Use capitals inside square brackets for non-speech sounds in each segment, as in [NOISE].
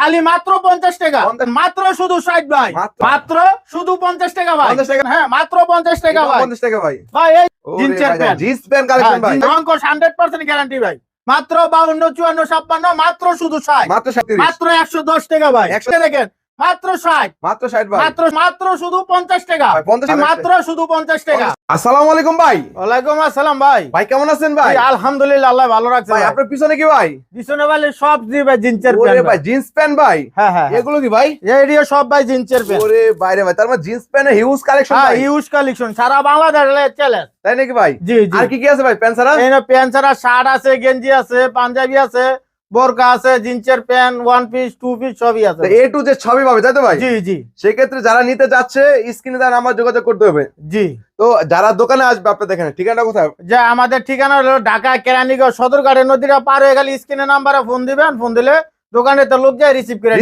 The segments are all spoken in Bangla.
খালি মাত্র পঞ্চাশ টাকা। মাত্র শুধু ষাট ভাই। মাত্র? শুধু পঞ্চাশ টাকা ভাই। হ্যাঁ মাত্র পঞ্চাশ টাকা ভাই। পঞ্চাশ টাকা ভাই। ভাই প্যান্ট। জিন্স প্যান্ট কালেকশন ভাই। হান্ড্রেড পার্সেন্ট গ্যারান্টি ভাই। মাত্র বাউন্ন চুয়ান্ন ছাপ্পান্ন মাত্র শুধু ষাট। মাত্র মাত্র একশো দশ টাকা ভাই। 100 দেখেন মাত্র ষাট। মাত্র ষাট ভাই। মাত্র মাত্র শুধু পঞ্চাশ টাকা। ভাই, 50 টাকা। মাত্র শুধু পঞ্চাশ টাকা। আসসালামু আলাইকুম ভাই। ওয়ালাইকুম আসসালাম ভাই। ভাই কেমন আছেন ভাই? আলহামদুলিল্লাহ আল্লাহ ভালো রাখছে ভাই ভাই। আপনার পিছনে কি ভাই? পিছনে বলে সব জি ভাই জিন্সের প্যান্ট ভাই। জিন্স প্যান্ট ভাই? হ্যাঁ হ্যাঁ হ্যাঁ। এগুলো কি ভাই? সব ভাই জিন্সের প্যান্ট। ওরে বাইরে ভাই তার মানে জিন্স হিউজ কালেকশন ভাই। ইউজ কালেকশন সারা বাংলাদেশ চলে তাই নাকি ভাই? জি জি। আর কি কি আছে ভাই প্যান্ট প্যান্ট শার্ট আছে গেঞ্জি আছে পাঞ্জাবি আছে। বোরকা আছে জিন্সের pant one piece two piece সবই আছে। এ টু যে সবই পাবে তাই তো ভাই? জি জি। সেক্ষেত্রে যারা নিতে যাচ্ছে স্ক্রিনে তার নাম্বার যোগাযোগ করতে হবে। জি। তো যারা দোকানে আসবে ঠিকানা কোথায়? যে আমাদের ঠিকানা হলো ঢাকা কেরানীগঞ্জ সদরঘাটের নদীরা পার হয়ে গেলে স্ক্রিনে নাম্বারে ফোন দিবেন ফোন দিলে দোকানে তো লোক যায় রিসিভ করে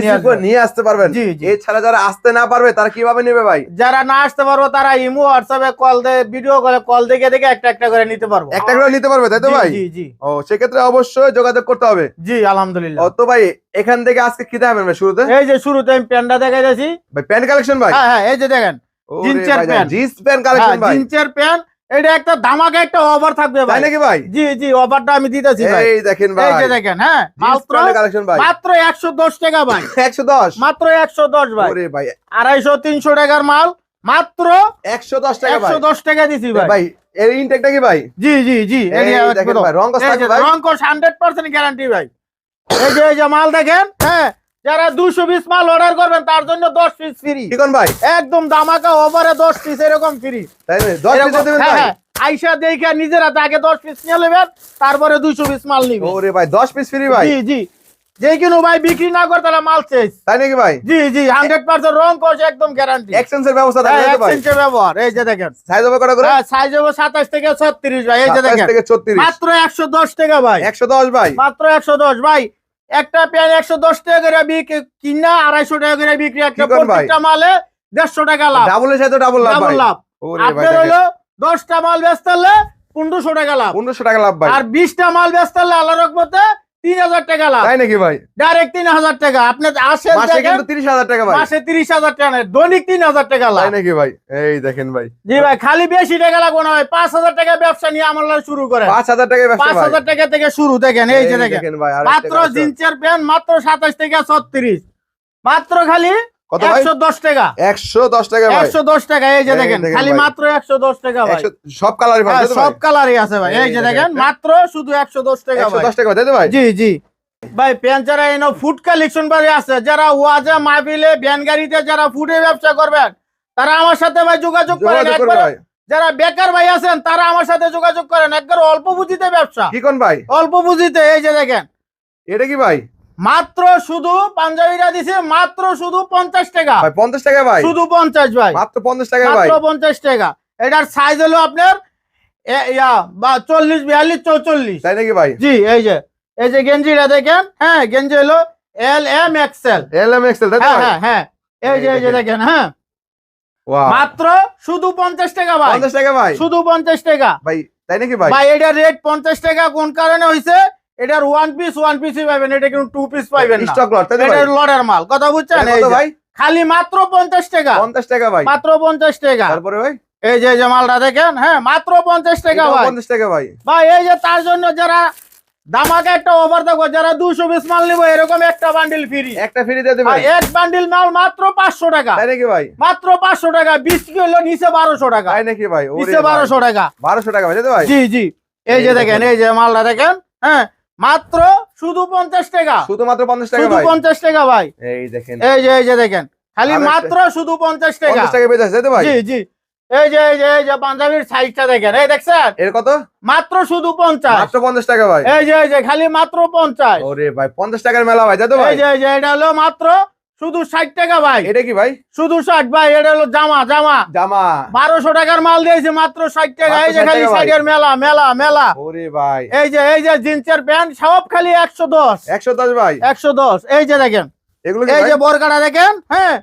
নিয়ে আসতে পারবেন। জি। এছাড়া যারা আসতে না পারবে তারা কীভাবে নেবে ভাই? যারা না আসতে পারব তারা ইমো হোয়াটসঅ্যাপে কল দিয়ে ভিডিও কলে কল দেখে দেখে একটা একটা করে নিতে পারব। একটা করে নিতে পারবে তাই তো ভাই? জি জি। ও সেক্ষেত্রে অবশ্যই যোগাযোগ করতে হবে। জি আলহামদুলিল্লাহ। তো ভাই এখান থেকে আজকে কি দেখাবেন ভাই শুরুতে? এই যে শুরুতে আমি প্যান্টটা দেখাই যাচ্ছি ভাই প্যান্ট কালেকশন ভাই? হ্যাঁ হ্যাঁ এই যে দেখেন জিন্সের প্যান্ট। জিন্স প্যান্ট কালেকশন হ্যাঁ, ভাই। জিন্সের প্যান্ট এটা একটা ধামাকা একটা অফার থাকবে ভাই। নাকি ভাই? জি জি অফারটা আমি দিতেছি ভাই। এই দেখেন ভাই এই যে দেখেন হ্যাঁ? মাত্র কালেকশন ভাই। মাত্র একশো দশ টাকা ভাই। [LAUGHS] 110 মাত্র একশো দশ ভাই। ওরে ভাই। আড়াইশো তিনশো টাকার মাল মাত্র 110 টাকা ভাই। একশো দশ টাকা দিছি ভাই। ভাই এর ইনটেকটা কি ভাই? জি জি জি রং কস থাকবে ভাই। রঙ্কশ হান্ড্রেড পার্সেন্ট গ্যারান্টি ভাই। এই যে এই যে মাল দেখেন হ্যাঁ? যারা দুশো পিস মাল অর্ডার করবেন তার জন্য দশ পিস ফ্রি কি কোন ভাই। একদম দামাকা ওভারে দশ পিস এরকম ফ্রি তাই না 10 পিস দেবেন হ্যাঁ, ভাই আইসা দেখে নিজেরা আগে দশ পিস নিয়ে নেবেন তারপরে দুশো পিস মাল নিবে। ওরে ভাই 10 পিস ফ্রি ভাই। জি জি। যে কোনো ভাই বিক্রি না করে তাহলে মাল শেষ তাই নাকি ভাই? জি জি হান্ড্রেড পার্সেন্ট রং কোর্স একদম গ্যারান্টি এক্সচেঞ্জের ব্যবস্থা থাকে তাই তো ব্যবহার এই যে দেখেন। সাইজ হবে কত করে? হ্যাঁ সাইজ হবে সাতাশ থেকে ছত্রিশ ভাই এই যে 27 দেখেন। থেকে 36 মাত্র একশো দশ টাকা ভাই। 110 ভাই। মাত্র একশো দশ ভাই। একটা প্যান একশো দশ টাকা করে বিক্রি কিনা আড়াইশো টাকা করে বিক্রি একটা? প্রত্যেকটা মালে দেড়শো টাকা লাভ। ডাবলের সাথে ডাবল লাভ ডাবল লাভ। আপনার হলো দশটা মাল বেচতে পনেরোশো টাকা লাভ। 1500 টাকা লাভ আর বিশটা মাল বেচতে আল্লাহ রকমতে তিন হাজার টাকা লাভ। তাই নাকি ভাই? ডাইরেক্ট তিন হাজার টাকা। আপনি আসেন মাসে দেখেন, কিন্তু 30000 টাকা ভাই। মাসে তিরিশ হাজার টাকা দৈনিক তিন হাজার টাকা লাভ। তাই নাকি ভাই? এই দেখেন ভাই। জি ভাই খালি বেশি টাকা লাগবে না ভাই। পাঁচ হাজার টাকা ব্যবসা নিয়ে আমার লগে শুরু করে 5000 টাকা ব্যবসা পাঁচ ভাই হাজার টাকা থেকে শুরু দেখেন এই যে দেখেন। মাত্র জিন্সের প্যান্ট মাত্র সাতাশ থেকে ছত্রিশ। মাত্র খালি কত ভাই? একশো দশ টাকা। 110 টাকা ভাই। একশো দশ টাকা এই যে দেখেন খালি মাত্র একশো দশ টাকা ভাই। সব কালারই হ্যাঁ, সব কালারই আছে ভাই। এই যে দেখেন। মাত্র শুধু একশো দশ টাকা ভাই। 110 টাকা তাই ভাই? জি জি। ভাই প্যান্ট যারা এনো ফুড কালেকশন বাড়ি আছে। যারা ওয়াজে মাহফিলে ভ্যান গাড়িতে যারা ফুডের ব্যবসা করবেন তারা আমার সাথে ভাই যোগাযোগ করেন। একবার যারা বেকার ভাই আছেন তারা আমার সাথে যোগাযোগ করেন। একবার অল্প পুঁজিতে ব্যবসা। কি কোন ভাই? অল্প পুঁজিতে এই যে দেখেন। এটা কি ভাই? মাত্র শুধু পাঞ্জাবিরা দিছে মাত্র শুধু পঞ্চাশ টাকা। পঞ্চাশ টাকা ভাই। শুধু পঞ্চাশ ভাই। মাত্র 50 টাকা মাত্র পঞ্চাশ টাকা। এটার সাইজ হলো আপনার চল্লিশ বিয়াল্লিশ চৌচল্লিশ। তাই নাকি ভাই? জি এই যে এই যে গেঞ্জিটা দেখেন হ্যাঁ গেঞ্জি হলো L M XL L. M XL হ্যাঁ হ্যাঁ হ্যাঁ এই যে এই যে দেখেন হ্যাঁ। মাত্র শুধু পঞ্চাশ টাকা ভাই। 50 টাকা ভাই। শুধু পঞ্চাশ টাকা। ভাই তাই নাকি ভাই? ভাই এটার রেট পঞ্চাশ টাকা কোন কারণে হয়েছে এটার ওয়ান পিস ওয়ান পিসই পাবেন এটা কিন্তু টু পিস পাইবেন না। স্টক লট এটা মাল। কথা বুঝছেন? এই ভাই? খালি মাত্র পঞ্চাশ টাকা। 50 টাকা ভাই। মাত্র পঞ্চাশ টাকা। তারপরে ভাই? এই যে মালটা দেখেন হ্যাঁ মাত্র পঞ্চাশ টাকা এটাও ভাই। 50 টাকা ভাই। ভাই এই যে তার জন্য যারা দামাকে একটা অফার দেখো যারা দুশো পিস মাল নিবো এরকম একটা বান্ডিল ফ্রি একটা ফ্রি দিয়ে দিবেন। এক বান্ডিল মাল মাত্র পাঁচশো টাকা। তাই নাকি ভাই? মাত্র পাঁচশো টাকা। বিশ কিলো নিচে বারোশো টাকা। তাই নাকি ভাই? নিচে বারোশো টাকা। 1200 টাকা ভাই ভাই? জি জি। এই যে দেখেন এই যে মালটা দেখেন হ্যাঁ মাত্র শুধু পঞ্চাশ টাকা। শুধুমাত্র 50 টাকা শুধু পঞ্চাশ টাকা ভাই। এই দেখেন। এই যে এই যে দেখেন। খালি মাত্র শুধু পঞ্চাশ টাকা। 50 টাকা বেচে আছে ভাই? জি জি। এই যে এই যে এই যে পাঞ্জাবির সাইজটা দেখেন। এই দেখছেন? এর কত? মাত্র শুধু পঞ্চাশ। মাত্র 50 টাকা ভাই। এই যে এই যে খালি মাত্র পঞ্চাশ। ওরে ভাই 50 টাকার মেলা ভাই ভাই এই যে এই যে এটা হলো মাত্র শুধু ষাট টাকা ভাই। এটা কি ভাই? শুধু ষাট ভাই এটা হলো জামা জামা। জামা। বারোশো টাকার মাল দিয়েছে মাত্র ষাট টাকা। এই যে খালি সাইডের মেলা মেলা মেলা। ওরে ভাই। এই যে এই যে জিন্সের প্যান্ট সব খালি একশো দশ। 110 ভাই। একশো দশ। এই যে দেখেন। এগুলো এই যে বরকাটা দেখেন হ্যাঁ।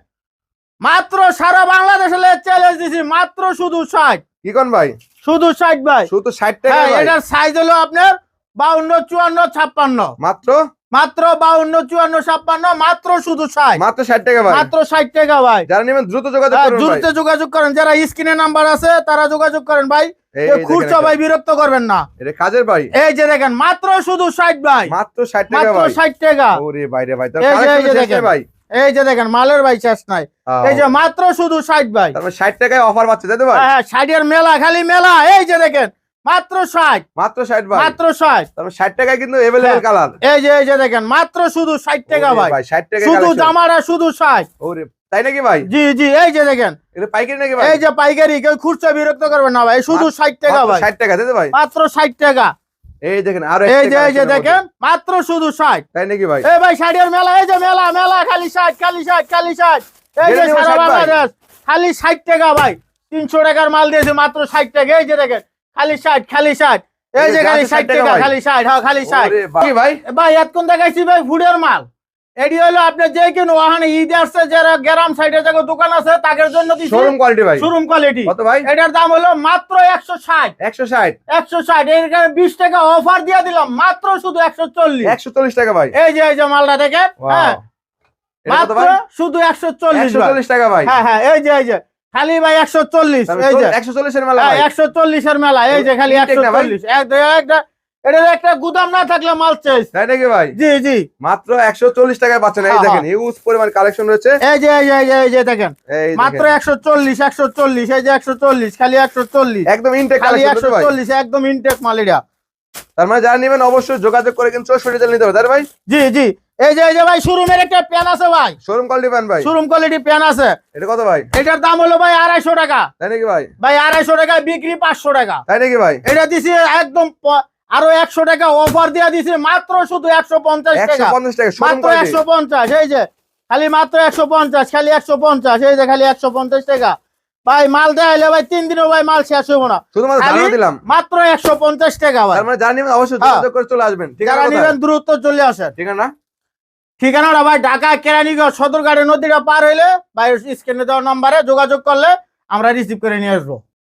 মাত্র সারা বাংলাদেশে চ্যালেঞ্জ দিছি মাত্র শুধু ষাট। কি কোন ভাই? শুধু ষাট ভাই। শুধু 60 টাকা হ্যাঁ এটার সাইজ হলো আপনার বাউন্ন চুয়ান্ন ছাপ্পান্ন। মাত্র? মাত্র বাউন্ন চুয়ান্ন ছাপ্পান্ন মাত্র শুধু ষাট। মাত্র ষাট টাকা ভাই। মাত্র ষাট টাকা ভাই। যারা নেবেন দ্রুত যোগাযোগ হ্যাঁ, দ্রুত যোগাযোগ করেন। যারা স্ক্রিনে নাম্বার আছে তারা যোগাযোগ করেন ভাই। বিরক্ত করবেন না। এটা কাজের ভাই। এই যে দেখেন মাত্র শুধু ষাট ভাই। মাত্র ষাট টাকা মাত্র ভাই। ষাট টাকা। ওরে বাইরে ভাই এই যে- দেখেন। ভাই। এই যে দেখেন মালের ভাই শেষ নাই। এই যে মাত্র শুধু ষাট ভাই। ষাট টাকায় অফার পাচ্ছে তাই তো ভাই? হ্যাঁ ষাটের মেলা খালি মেলা। এই যে দেখেন মাত্র ষাট। মাত্র ষাট ভাই। মাত্র টাকায় কিন্তু। কালার এই যে এই যে দেখেন মাত্র শুধু ষাট টাকা ভাই। ষাট টাকা শুধু জামাটা শুধু ষাট। ওরে তাই নাকি ভাই? জি জি এই যে দেখেন। এটা পাইকারি নাকি ভাই? এই যে পাইকারি কেউ খুচরা বিরক্ত করবে না ভাই। শুধু ষাট টাকা ভাই। ষাট টাকা তাই ভাই? মাত্র ষাট টাকা। এই দেখেন আরও এই যে এই যে দেখেন মাত্র শুধু ষাট। তাই নাকি ভাই? এই ভাই মেলা এই যে মেলা মেলা খালি খালি ষাট খালি ষাট। এই যে সারা বাংলাদেশ খালি ষাট টাকা ভাই। তিনশো টাকার মাল দিয়েছে মাত্র ষাট টাকা। এই যে দেখেন খালি ষাট খালি ষাট এই যে খালি ষাট টাকা। খালি ষাট হ্যাঁ খালি ষাট কি ভাই? ভাই এতক্ষণ দেখাইছি ভাই ফুডের মাল। এটি হলো আপনি যে কিনো ওখানে ঈদ আসছে যারা গ্রাম সাইডে যে দোকান আছে তাদের জন্য শোরুম কোয়ালিটি ভাই। শোরুম কোয়ালিটি কত ভাই? এটার দাম হলো মাত্র একশো ষাট। একশো ষাট। একশো ষাট। এখানে বিশ টাকা অফার দিয়ে দিলাম মাত্র শুধু একশো চল্লিশ। একশো চল্লিশ টাকা ভাই। এই যে এই যে মালটা দেখেন হ্যাঁ। মাত্র শুধু একশো চল্লিশ একশো চল্লিশ টাকা ভাই। হ্যাঁ হ্যাঁ এই যে এই যে। খালি ভাই একশো চল্লিশ একশো চল্লিশের মেলা একশো চল্লিশের মেলা এই যে খালি একশো? চল্লিশ। একটা এটা একটা গুদাম না থাকলে মাল চেস তাই নাকি ভাই? জি জি। মাত্র একশো চল্লিশ টাকায় পাচ্ছেন। এই হ্যাঁ, দেখেন হিউজ পরিমাণ কালেকশন রয়েছে। এই যে এই যে এই যে দেখেন। মাত্র দেখেন। একশো চল্লিশ একশো চল্লিশ এই যে একশো চল্লিশ খালি একশো চল্লিশ। একদম ইনটেক কালেকশন ভাই? একদম ইনটেক মাল এটা। তার মানে যারা নেবেন অবশ্যই যোগাযোগ করে কিন্তু নিতে হবে তাই ভাই? জি জি। এই যে এই যে ভাই শোরুমের একটা প্যান আছে ভাই। শোরুম কোয়ালিটি পান ভাই। শোরুম কোয়ালিটি প্যান আছে। এটা কত ভাই? এটার দাম হলো ভাই আড়াইশো টাকা। তাই নাকি ভাই? ভাই আড়াইশো টাকা বিক্রি পাঁচশো টাকা। তাই নাকি ভাই? এটা দিছি একদম আরও একশো টাকা অফার দিয়ে দিছি মাত্র শুধু একশো পঞ্চাশ একশো টাকা মাত্র একশো পঞ্চাশ এই যে। খালি মাত্র একশো পঞ্চাশ খালি একশো পঞ্চাশ এই যে খালি একশো পঞ্চাশ টাকা। ভাই মাল দেখাইলে ভাই তিন দিনও ভাই মাল শেষ হব না। দিলাম। মাত্র একশো পঞ্চাশ টাকা ভাই। তার মানে অবশ্যই হ্যাঁ। চলে আসবেন ঠিক যারা আছে নিবেন দ্রুত চলে আসেন। ঠিকানা? ঠিকানাটা ভাই ঢাকা কেরানীগঞ্জ সদরঘাটের নদীটা পার হইলে ভাই স্ক্রিনে দেওয়ার নাম্বারে যোগাযোগ করলে আমরা রিসিভ করে নিয়ে আসব।